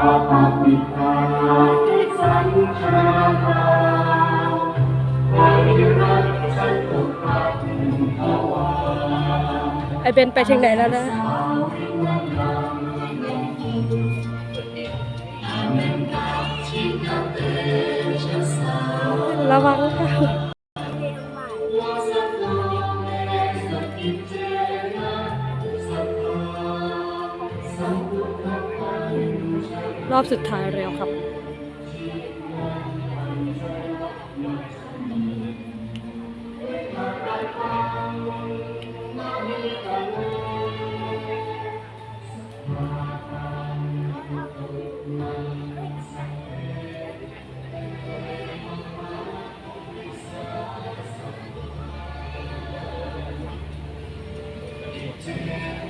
ไอเป็นไปถึงไหนแล้วนะระวังค่ะ อบสุดท้ายแล้วครับเ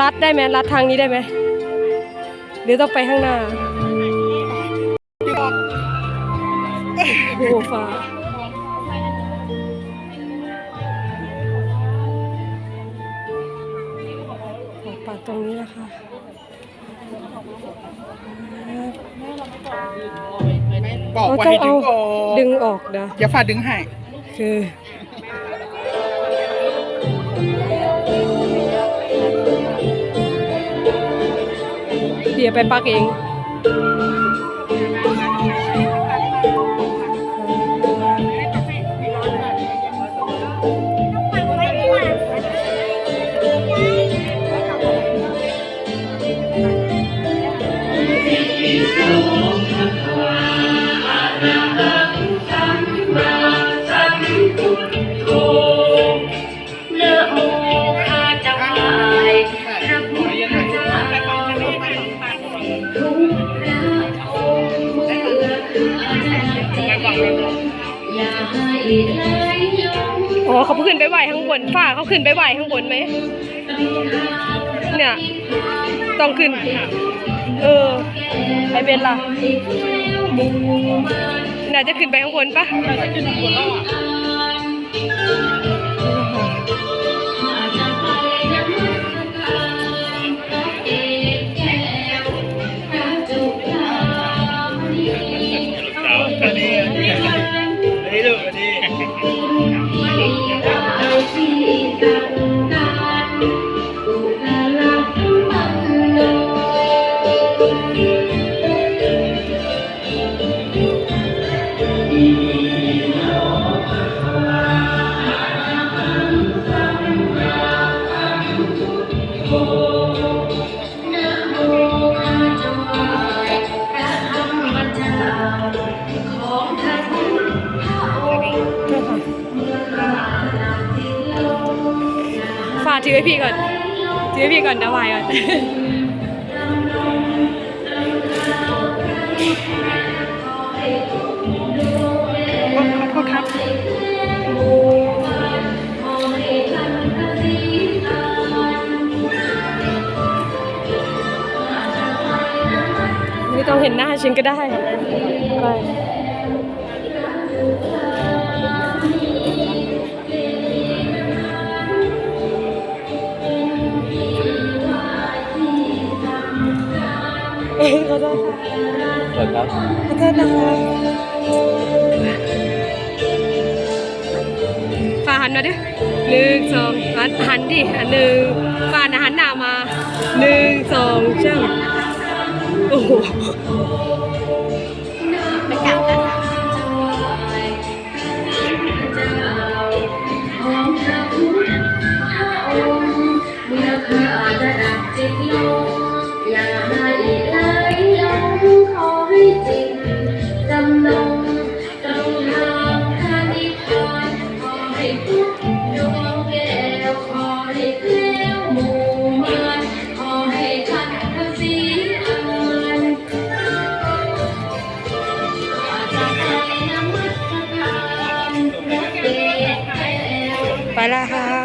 ลัดได้ไหมลัดทางนี้ได้ไหมหรือต้องไปข้างหน้าโอ้โหฟ้าขอปัดตรงนี้นะคะบอกว่าเราให้ต้ดึองงอเอาอกดึงออกนะอย่าฝ่าดึงให้คือ เดี๋ยวไปปักเองนะ อ๋อเขาขึ้นไปไหวข้างบนฝ้าเขาขึ้นไปไหวข้างบนไหมเนี่ย ต้องขึ้น เออไปเป็นล่ะน่าจะขึ้นไปข้างบนปะฝาก ถือให้พี่ก่อน ถือให้พี่ก่อนนะวายก่อนขอโทษครับไม่ต้องเห็นหน้าฉันก็ได้ ไป เอ้ยขอโทษค่ะเปิดครับขอโทษนะคะฝ่าหันมาดิหนึ่งสองหันหันดิอันหนึ่งฝ่านหันหน้ามาหนึ่งสองช่าโอ้โหไปกลับนะคะของพระพุทธองค์เมื่อข้าจะดับจิตลง ไปแล้วครั